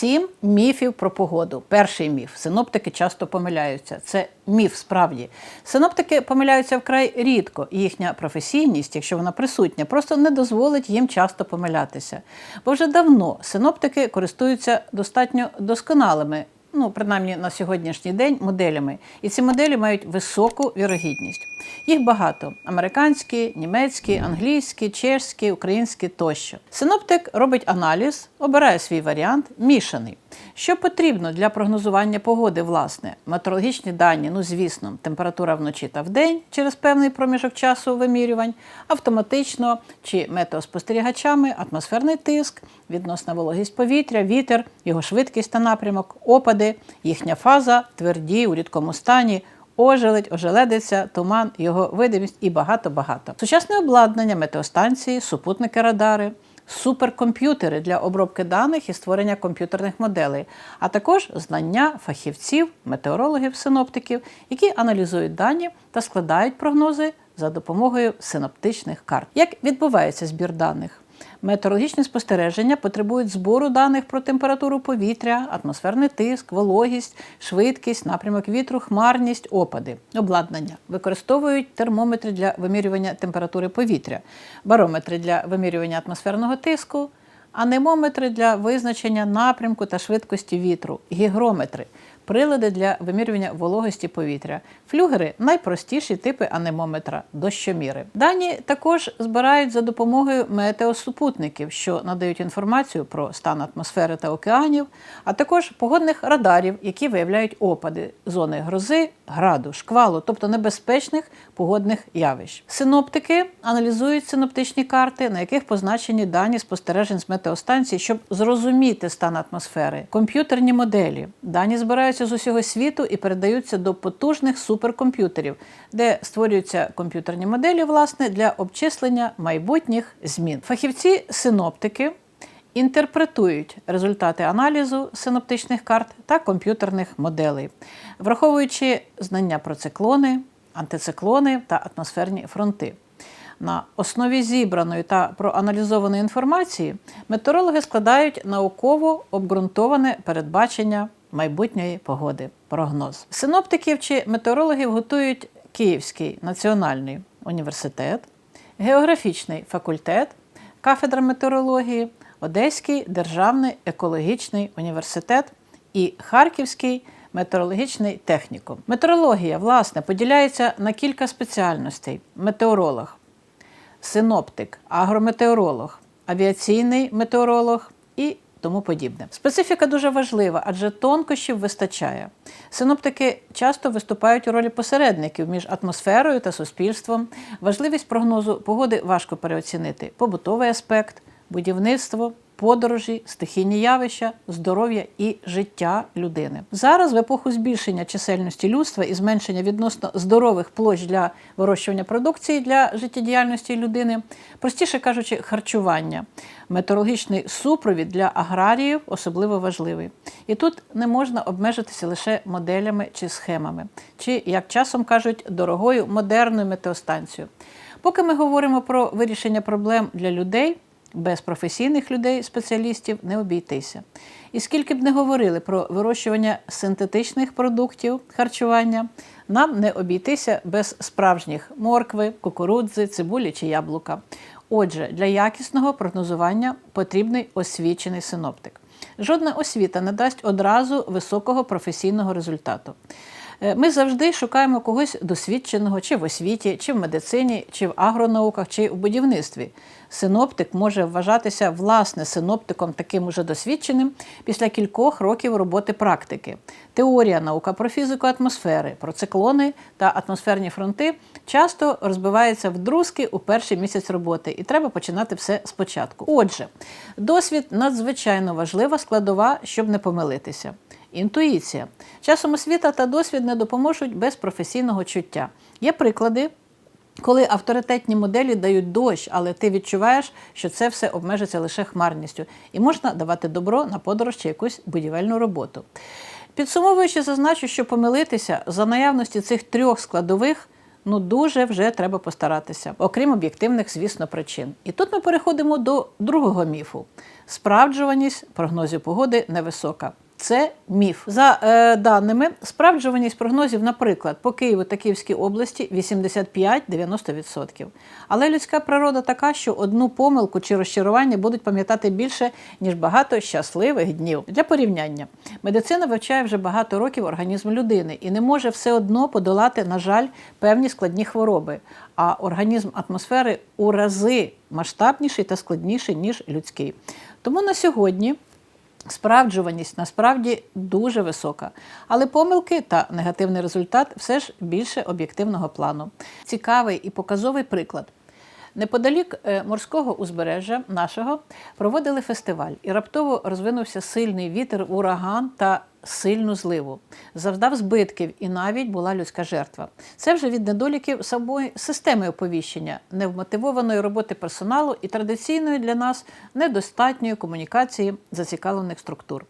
Сім міфів про погоду. Перший міф. Синоптики часто помиляються. Це міф справді. Синоптики помиляються вкрай рідко, і їхня професійність, якщо вона присутня, просто не дозволить їм часто помилятися. Бо вже давно синоптики користуються достатньо досконалими. Ну, принаймні на сьогоднішній день моделями. І ці моделі мають високу вірогідність. Їх багато: американські, німецькі, англійські, чешські, українські тощо. Синоптик робить аналіз, обирає свій варіант, мішаний. Що потрібно для прогнозування погоди, власне, метеорологічні дані, ну звісно, температура вночі та вдень через певний проміжок часу вимірювань, автоматично чи метеоспостерігачами, атмосферний тиск, відносна вологість повітря, вітер, його швидкість та напрямок, опади, їхня фаза, тверді у рідкому стані. Ожеледь, ожеледиця, туман, його видимість і багато-багато. Сучасне обладнання, метеостанції, супутники радари, суперкомп'ютери для обробки даних і створення комп'ютерних моделей, а також знання фахівців, метеорологів, синоптиків, які аналізують дані та складають прогнози за допомогою синоптичних карт. Як відбувається збір даних? Метеорологічні спостереження потребують збору даних про температуру повітря, атмосферний тиск, вологість, швидкість, напрямок вітру, хмарність, опади. Обладнання використовують термометри для вимірювання температури повітря, барометри для вимірювання атмосферного тиску, анемометри для визначення напрямку та швидкості вітру, гігрометри. Прилади для вимірювання вологості повітря, флюгери найпростіші типи анемометра, дощоміри. Дані також збирають за допомогою метеосупутників, що надають інформацію про стан атмосфери та океанів, а також погодних радарів, які виявляють опади, зони грози, граду, шквалу, тобто небезпечних погодних явищ. Синоптики аналізують синоптичні карти, на яких позначені дані спостережень з метеостанцій, щоб зрозуміти стан атмосфери, комп'ютерні моделі. Дані збираються з усього світу і передаються до потужних суперкомп'ютерів, де створюються комп'ютерні моделі власне для обчислення майбутніх змін. Фахівці синоптики інтерпретують результати аналізу синоптичних карт та комп'ютерних моделей, враховуючи знання про циклони, антициклони та атмосферні фронти. На основі зібраної та проаналізованої інформації метеорологи складають науково обґрунтоване передбачення майбутньої погоди. Прогноз синоптиків чи метеорологів готують Київський національний університет, географічний факультет, кафедра метеорології, Одеський державний екологічний університет і Харківський метеорологічний технікум. Метеорологія, власне, поділяється на кілька спеціальностей: метеоролог, синоптик, агрометеоролог, авіаційний метеоролог і тому подібне. Специфіка дуже важлива, адже тонкощів вистачає. Синоптики часто виступають у ролі посередників між атмосферою та суспільством. Важливість прогнозу погоди важко переоцінити. Побутовий аспект, будівництво. Подорожі, стихійні явища, здоров'я і життя людини зараз, в епоху збільшення чисельності людства і зменшення відносно здорових площ для вирощування продукції для життєдіяльності людини, простіше кажучи, харчування, метеорологічний супровід для аграріїв особливо важливий. І тут не можна обмежитися лише моделями чи схемами, чи, як часом кажуть, дорогою модерною метеостанцією. Поки ми говоримо про вирішення проблем для людей. Без професійних людей, спеціалістів не обійтися. І скільки б не говорили про вирощування синтетичних продуктів харчування, нам не обійтися без справжніх моркви, кукурудзи, цибулі чи яблука. Отже, для якісного прогнозування потрібний освічений синоптик. Жодна освіта не дасть одразу високого професійного результату. Е, Ми завжди шукаємо когось досвідченого чи в освіті, чи в медицині, чи в агронауках, чи в будівництві. Синоптик може вважатися власне синоптиком таким уже досвідченим після кількох років роботи практики. Теорія наука про фізику атмосфери, про циклони та атмосферні фронти часто розбивається в друзки у перший місяць роботи, і треба починати все спочатку. Отже, досвід надзвичайно важлива складова, щоб не помилитися. Інтуїція. Часом освіта та досвід не допоможуть без професійного чуття. Є приклади, коли авторитетні моделі дають дощ, але ти відчуваєш, що це все обмежиться лише хмарністю, і можна давати добро на подорож чи якусь будівельну роботу. Підсумовуючи, зазначу, що помилитися за наявності цих трьох складових Ну дуже вже треба постаратися, окрім об'єктивних, звісно, причин. І тут ми переходимо до другого міфу: справджуваність прогнозів погоди невисока. Це міф. За е, даними, справджуваність прогнозів, наприклад, по Києву та Київській області 85-90%. Але людська природа така, що одну помилку чи розчарування будуть пам'ятати більше, ніж багато щасливих днів. Для порівняння, медицина вивчає вже багато років організм людини і не може все одно подолати, на жаль, певні складні хвороби. А організм атмосфери у рази масштабніший та складніший, ніж людський. Тому на сьогодні. Справджуваність насправді дуже висока, але помилки та негативний результат все ж більше об'єктивного плану. Цікавий і показовий приклад. Неподалік е, морського узбережжя нашого проводили фестиваль, і раптово розвинувся сильний вітер, ураган та сильну зливу. Завдав збитків, і навіть була людська жертва. Це вже від недоліків самої системи оповіщення, невмотивованої роботи персоналу і традиційної для нас недостатньої комунікації зацікавлених структур.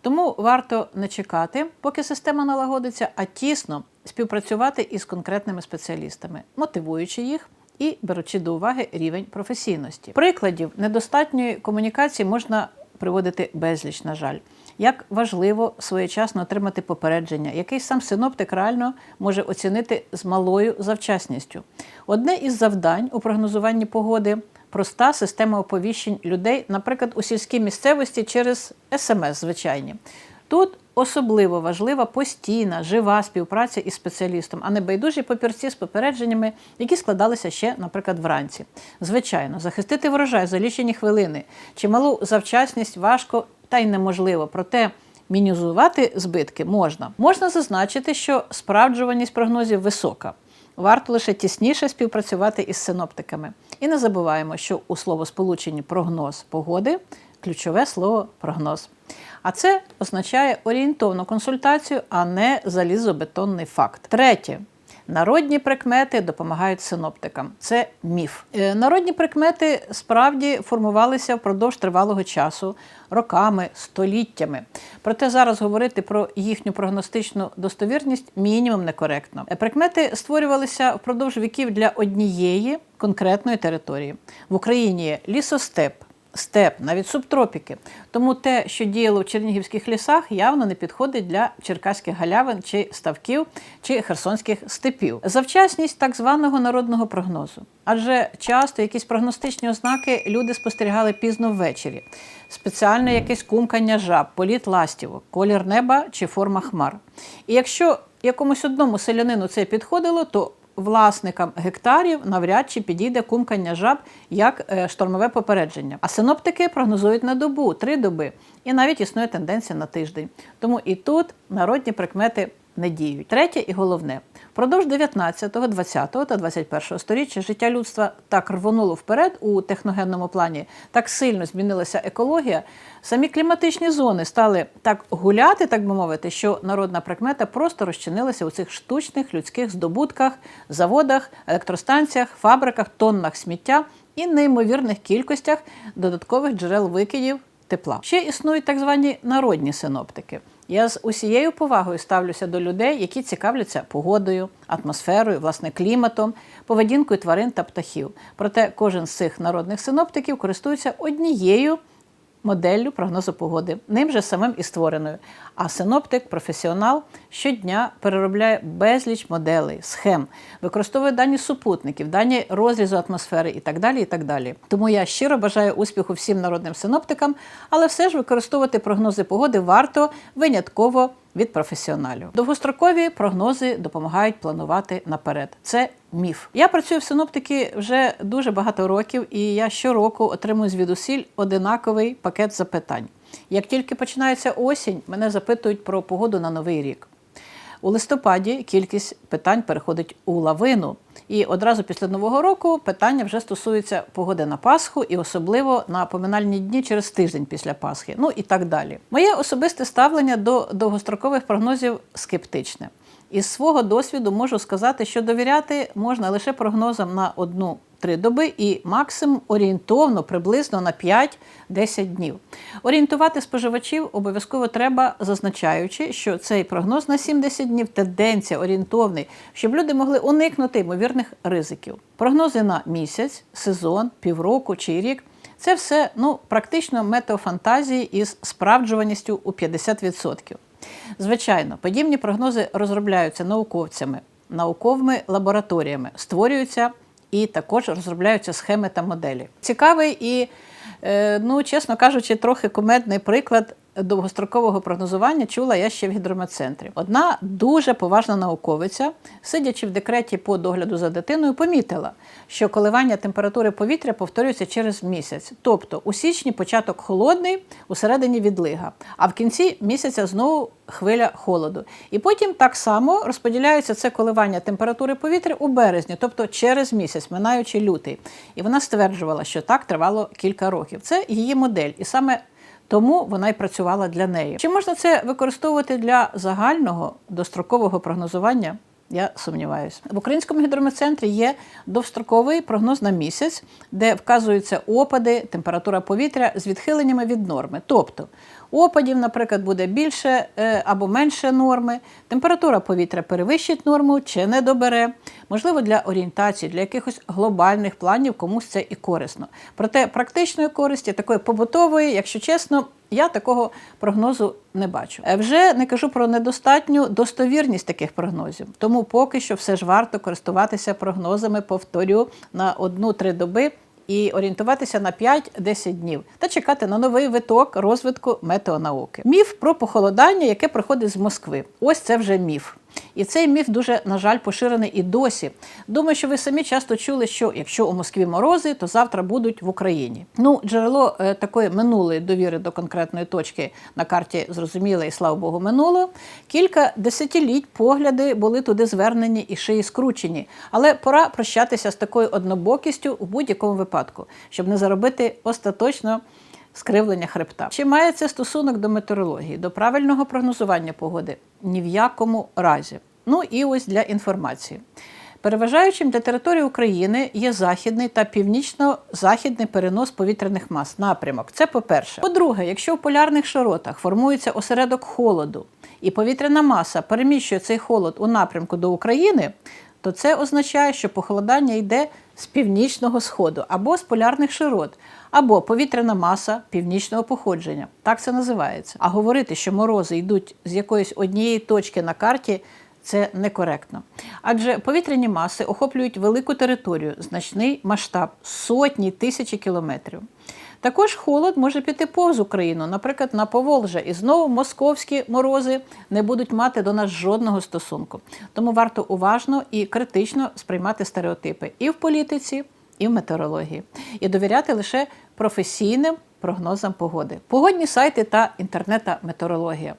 Тому варто не чекати, поки система налагодиться, а тісно співпрацювати із конкретними спеціалістами, мотивуючи їх і беручи до уваги рівень професійності. Прикладів недостатньої комунікації можна приводити безліч, на жаль. Як важливо своєчасно отримати попередження, який сам синоптик реально може оцінити з малою завчасністю. Одне із завдань у прогнозуванні погоди проста система оповіщень людей, наприклад, у сільській місцевості через смс, звичайні. Тут особливо важлива постійна, жива співпраця із спеціалістом, а не байдужі папірці з попередженнями, які складалися ще, наприклад, вранці. Звичайно, захистити врожай за лічені хвилини, чималу завчасність важко та й неможливо. Проте мінізувати збитки можна. Можна зазначити, що справджуваність прогнозів висока. Варто лише тісніше співпрацювати із синоптиками. І не забуваємо, що у словосполученні прогноз погоди ключове слово прогноз. А це означає орієнтовну консультацію, а не залізобетонний факт. Третє. Народні прикмети допомагають синоптикам. Це міф. Е, Народні прикмети справді формувалися впродовж тривалого часу, роками, століттями. Проте зараз говорити про їхню прогностичну достовірність мінімум некоректно. Е, Прикмети створювалися впродовж віків для однієї конкретної території. В Україні лісостеп степ, навіть субтропіки. Тому те, що діяло в чернігівських лісах, явно не підходить для черкаських галявин чи ставків чи херсонських степів. Завчасність так званого народного прогнозу. Адже часто якісь прогностичні ознаки люди спостерігали пізно ввечері. Спеціальне якесь кумкання жаб, політ ластівок, колір неба чи форма хмар. І якщо якомусь одному селянину це підходило, то власникам гектарів навряд чи підійде кумкання жаб як е, штормове попередження. А синоптики прогнозують на добу, три доби, і навіть існує тенденція на тиждень. Тому і тут народні прикмети не. Третє і головне. Впродовж 19, 20 та 21 століття життя людства так рвонуло вперед у техногенному плані, так сильно змінилася екологія. Самі кліматичні зони стали так гуляти, так би мовити, що народна прикмета просто розчинилася у цих штучних людських здобутках, заводах, електростанціях, фабриках, тоннах сміття і неймовірних кількостях додаткових джерел викидів тепла. Ще існують так звані народні синоптики. Я з усією повагою ставлюся до людей, які цікавляться погодою, атмосферою, власне, кліматом, поведінкою тварин та птахів. Проте кожен з цих народних синоптиків користується однією моделлю прогнозу погоди, ним же самим і створеною. А синоптик, професіонал, щодня переробляє безліч моделей, схем, використовує дані супутників, дані розрізу атмосфери і так далі. і так далі. Тому я щиро бажаю успіху всім народним синоптикам, але все ж використовувати прогнози погоди варто винятково від професіоналів. Довгострокові прогнози допомагають планувати наперед. Це міф. Я працюю в синоптики вже дуже багато років, і я щороку отримую звідусіль одинаковий пакет запитань. Як тільки починається осінь, мене запитують про погоду на новий рік. У листопаді кількість питань переходить у лавину. І одразу після Нового року питання вже стосуються погоди на Пасху і особливо на поминальні дні через тиждень після Пасхи. Ну і так далі. Моє особисте ставлення до довгострокових прогнозів скептичне. Із свого досвіду можу сказати, що довіряти можна лише прогнозам на одну 1-3 доби і максимум орієнтовно приблизно на 5-10 днів. Орієнтувати споживачів обов'язково треба, зазначаючи, що цей прогноз на 70 днів тенденція орієнтовний, щоб люди могли уникнути ймовірних ризиків. Прогнози на місяць, сезон, півроку чи рік. Це все ну, практично метеофантазії із справджуваністю у 50%. Звичайно, подібні прогнози розробляються науковцями, науковими лабораторіями, створюються і також розробляються схеми та моделі. Цікавий і, е, ну, чесно кажучи, трохи кумедний приклад довгострокового прогнозування чула я ще в гідрометцентрі. Одна дуже поважна науковиця, сидячи в декреті по догляду за дитиною, помітила, що коливання температури повітря повторюється через місяць. Тобто у січні початок холодний, у середині відлига, а в кінці місяця знову хвиля холоду. І потім так само розподіляється це коливання температури повітря у березні, тобто через місяць, минаючи лютий. І вона стверджувала, що так тривало кілька років. Це її модель. І саме тому вона й працювала для неї. Чи можна це використовувати для загального дострокового прогнозування? Я сумніваюся. В українському гідрометцентрі є довстроковий прогноз на місяць, де вказуються опади, температура повітря з відхиленнями від норми. Тобто опадів, наприклад, буде більше е, або менше норми, температура повітря перевищить норму чи не добере. Можливо, для орієнтації, для якихось глобальних планів комусь це і корисно. Проте практичної користі, такої побутової, якщо чесно, я такого прогнозу не бачу. Е, Вже не кажу про недостатню достовірність таких прогнозів. Тому поки що все ж варто користуватися прогнозами, повторю, на одну-три доби і орієнтуватися на 5-10 днів та чекати на новий виток розвитку метеонауки. Міф про похолодання, яке приходить з Москви. Ось це вже міф. І цей міф дуже, на жаль, поширений і досі. Думаю, що ви самі часто чули, що якщо у Москві морози, то завтра будуть в Україні. Ну, джерело е, такої минулої довіри до конкретної точки на карті зрозуміле, і слава Богу, минуло. Кілька десятиліть погляди були туди звернені і шиї скручені. Але пора прощатися з такою однобокістю у будь-якому випадку, щоб не заробити остаточно скривлення хребта. Чи має це стосунок до метеорології, до правильного прогнозування погоди? Ні в якому разі. Ну і ось для інформації. Переважаючим для території України є західний та північно-західний перенос повітряних мас, напрямок. Це по-перше. По-друге, якщо в полярних широтах формується осередок холоду і повітряна маса переміщує цей холод у напрямку до України, то це означає, що похолодання йде з північного сходу або з полярних широт, або повітряна маса північного походження. Так це називається. А говорити, що морози йдуть з якоїсь однієї точки на карті. Це некоректно. Адже повітряні маси охоплюють велику територію, значний масштаб сотні тисячі кілометрів. Також холод може піти повз Україну, наприклад, на Поволжя, і знову московські морози не будуть мати до нас жодного стосунку. Тому варто уважно і критично сприймати стереотипи і в політиці, і в метеорології, і довіряти лише професійним прогнозам погоди. Погодні сайти та інтернета метеорологія.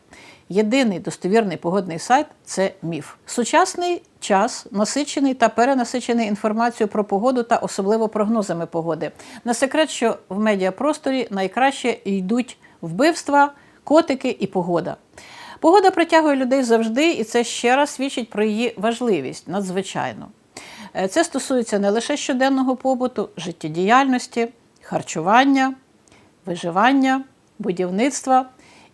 Єдиний достовірний погодний сайт це міф. Сучасний час насичений та перенасичений інформацією про погоду та особливо прогнозами погоди. Не секрет, що в медіапросторі найкраще йдуть вбивства, котики і погода. Погода притягує людей завжди, і це ще раз свідчить про її важливість надзвичайно. Е, Це стосується не лише щоденного побуту, життєдіяльності, харчування, виживання, будівництва,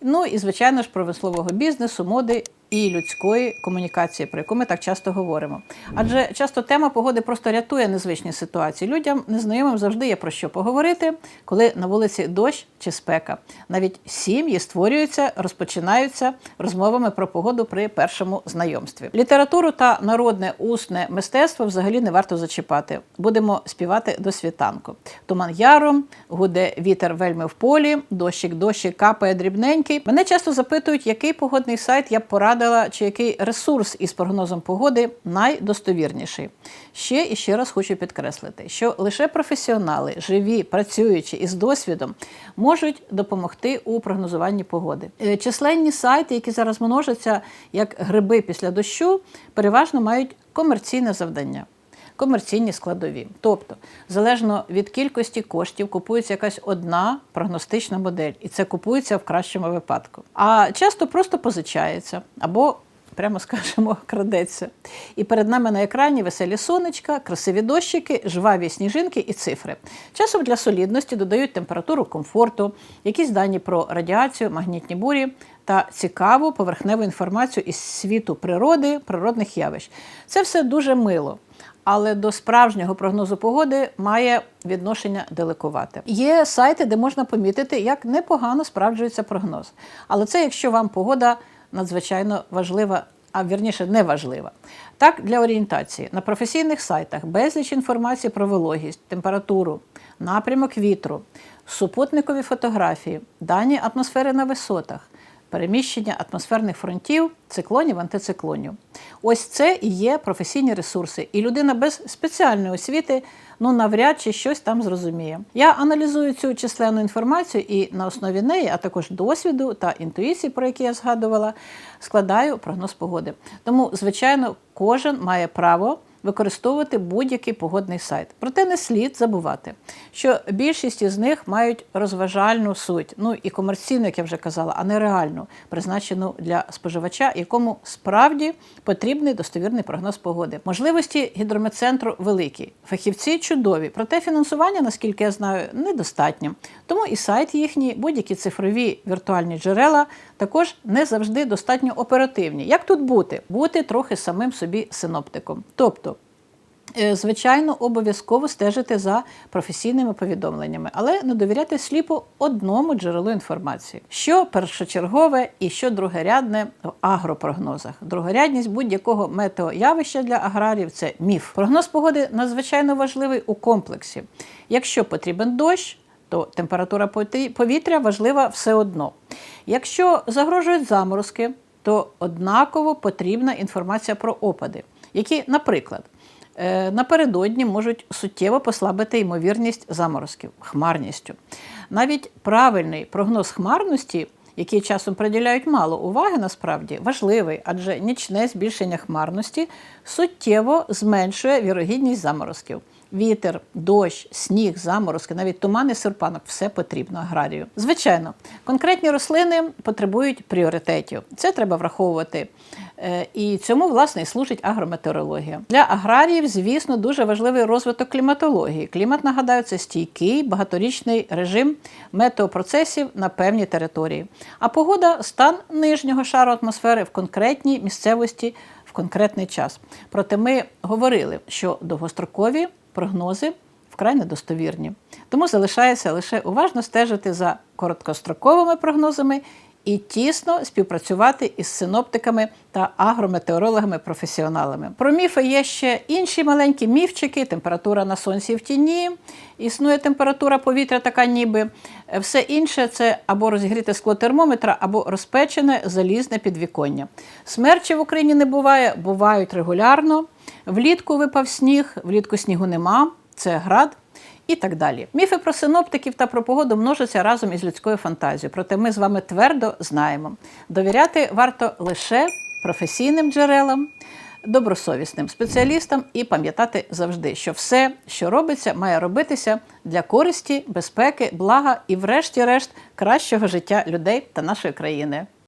ну і, звичайно ж, промислового бізнесу, моди і людської комунікації, про яку ми так часто говоримо. Адже часто тема погоди просто рятує незвичні ситуації. Людям незнайомим завжди є про що поговорити, коли на вулиці дощ чи спека. Навіть сім'ї створюються, розпочинаються розмовами про погоду при першому знайомстві. Літературу та народне усне мистецтво взагалі не варто зачіпати. Будемо співати до світанку. Туман яром, гуде вітер вельми в полі, дощик, дощик капає дрібненький. Мене часто запитують, який погодний сайт я б порадила, чи який ресурс із прогнозом погоди найдостовірніший. Ще і ще раз хочу підкреслити, що лише професіонали, живі, працюючі і з досвідом, можуть допомогти у прогнозуванні погоди. Е, Численні сайти, які зараз множаться як гриби після дощу, переважно мають комерційне завдання. Комерційні складові. Тобто, залежно від кількості коштів, купується якась одна прогностична модель, і це купується в кращому випадку. А часто просто позичається або прямо скажемо, крадеться. І перед нами на екрані веселі сонечка, красиві дощики, жваві сніжинки і цифри. Часом для солідності додають температуру комфорту, якісь дані про радіацію, магнітні бурі та цікаву поверхневу інформацію із світу природи, природних явищ. Це все дуже мило. Але до справжнього прогнозу погоди має відношення далекувате. Є сайти, де можна помітити, як непогано справджується прогноз. Але це якщо вам погода надзвичайно важлива, а вірніше не важлива. Так, для орієнтації на професійних сайтах безліч інформації про вологість, температуру, напрямок вітру, супутникові фотографії, дані атмосфери на висотах переміщення атмосферних фронтів, циклонів, антициклонів. Ось це і є професійні ресурси. І людина без спеціальної освіти ну навряд чи щось там зрозуміє. Я аналізую цю численну інформацію і на основі неї, а також досвіду та інтуїції, про які я згадувала, складаю прогноз погоди. Тому, звичайно, кожен має право використовувати будь-який погодний сайт. Проте не слід забувати, що більшість із них мають розважальну суть, ну і комерційну, як я вже казала, а не реальну, призначену для споживача, якому справді потрібний достовірний прогноз погоди. Можливості гідрометцентру великі, фахівці чудові, проте фінансування, наскільки я знаю, недостатньо. Тому і сайт їхній, будь-які цифрові віртуальні джерела також не завжди достатньо оперативні. Як тут бути? Бути трохи самим собі синоптиком. Тобто Звичайно, обов'язково стежити за професійними повідомленнями, але не довіряти сліпо одному джерелу інформації. Що першочергове і що другорядне в агропрогнозах. Другорядність будь-якого метеоявища для аграріїв це міф. Прогноз погоди надзвичайно важливий у комплексі. Якщо потрібен дощ, то температура повітря важлива все одно. Якщо загрожують заморозки, то однаково потрібна інформація про опади, які, наприклад, е, напередодні можуть суттєво послабити ймовірність заморозків хмарністю. Навіть правильний прогноз хмарності, який часом приділяють мало уваги, насправді важливий, адже нічне збільшення хмарності суттєво зменшує вірогідність заморозків. Вітер, дощ, сніг, заморозки, навіть туман і серпанок все потрібно аграрію. Звичайно, конкретні рослини потребують пріоритетів. Це треба враховувати. Е, І цьому, власне, і служить агрометеорологія. Для аграріїв, звісно, дуже важливий розвиток кліматології. Клімат, нагадаю, це стійкий багаторічний режим метеопроцесів на певній території. А погода стан нижнього шару атмосфери в конкретній місцевості в конкретний час. Проте ми говорили, що довгострокові прогнози вкрай недостовірні. Тому залишається лише уважно стежити за короткостроковими прогнозами і тісно співпрацювати із синоптиками та агрометеорологами-професіоналами. Про міфи є ще інші маленькі міфчики: температура на сонці в тіні, існує температура повітря, така ніби. Все інше це або розігріте скло термометра, або розпечене залізне підвіконня. Смерчі в Україні не буває, бувають регулярно. Влітку випав сніг, влітку снігу нема, це град і так далі. Міфи про синоптиків та про погоду множаться разом із людською фантазією. Проте ми з вами твердо знаємо. Довіряти варто лише професійним джерелам, добросовісним спеціалістам і пам'ятати завжди, що все, що робиться, має робитися для користі, безпеки, блага і, врешті-решт, кращого життя людей та нашої країни.